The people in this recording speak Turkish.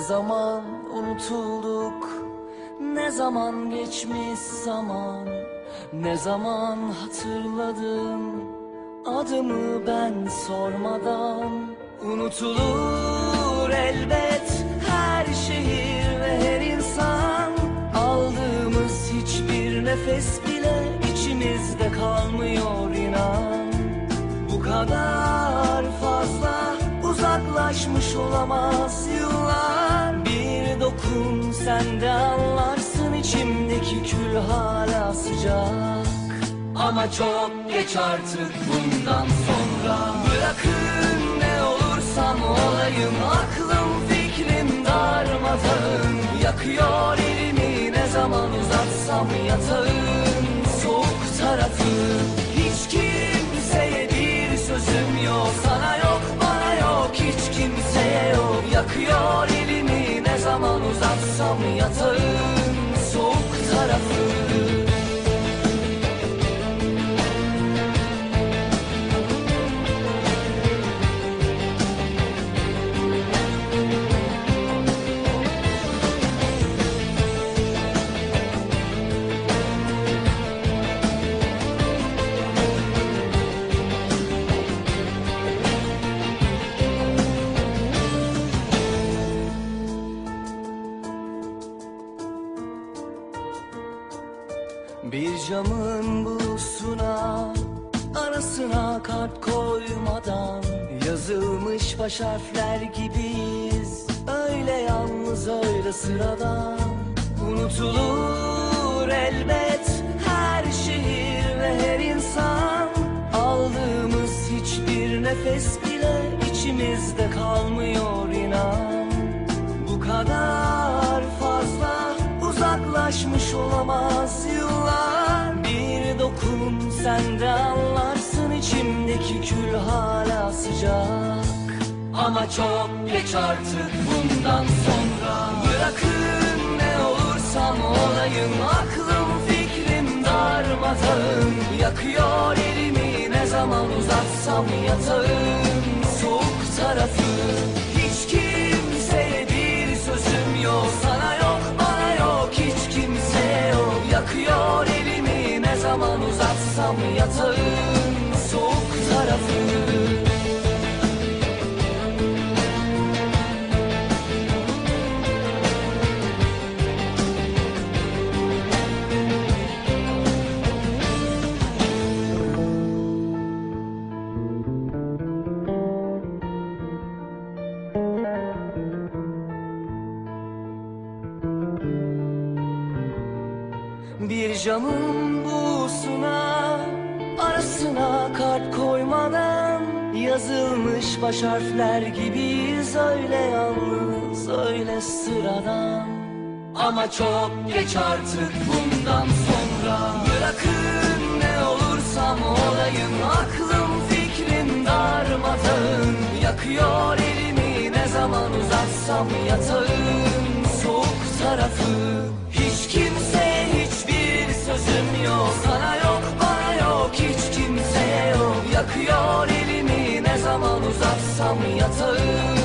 zaman unutulduk Ne zaman geçmiş zaman Ne zaman hatırladım Adımı ben sormadan. Unutulur elbet Her şehir ve her insan. Aldığımız hiçbir nefes bile içimizde kalmıyor inan. Bu kadar fazla uzaklaşmış olamaz Dokun sen de anlarsın içimdeki kül hala sıcak. Ama çok geç artık bundan sonra. Bırakın ne olursam olayım aklım fikrim darmadağın. Yakıyor elimi ne zaman uzatsam yatağın. Soğuk tarafı uzatsam yatağın soğuk tarafı Bir camın bulusuna Arasına kalp koymadan Yazılmış baş harfler gibiyiz. Öyle yalnız öyle sıradan. Unutulur elbet Her şehir ve her insan. Aldığımız hiçbir nefes bile içimizde kalmıyor inan. Bu kadar kül hala sıcak. Ama çok geç artık bundan sonra. Bırakın ne olursam olayım aklım fikrim darmadağın. Yakıyor elimi ne zaman uzatsam yatağın. Soğuk tarafı Hiç kimseye bir sözüm yok. Sana Bir camın buğusuna Arasına kalp koymadan Yazılmış baş harfler gibiyiz Öyle yalnız öyle sıradan. Ama çok geç artık bundan sonra. Bırakın ne olursam olayım Aklım fikrim darmadağın. Yakıyor elimi ne zaman uzatsam yatağın Tutuyor elimi ne zaman uzatsam yatağı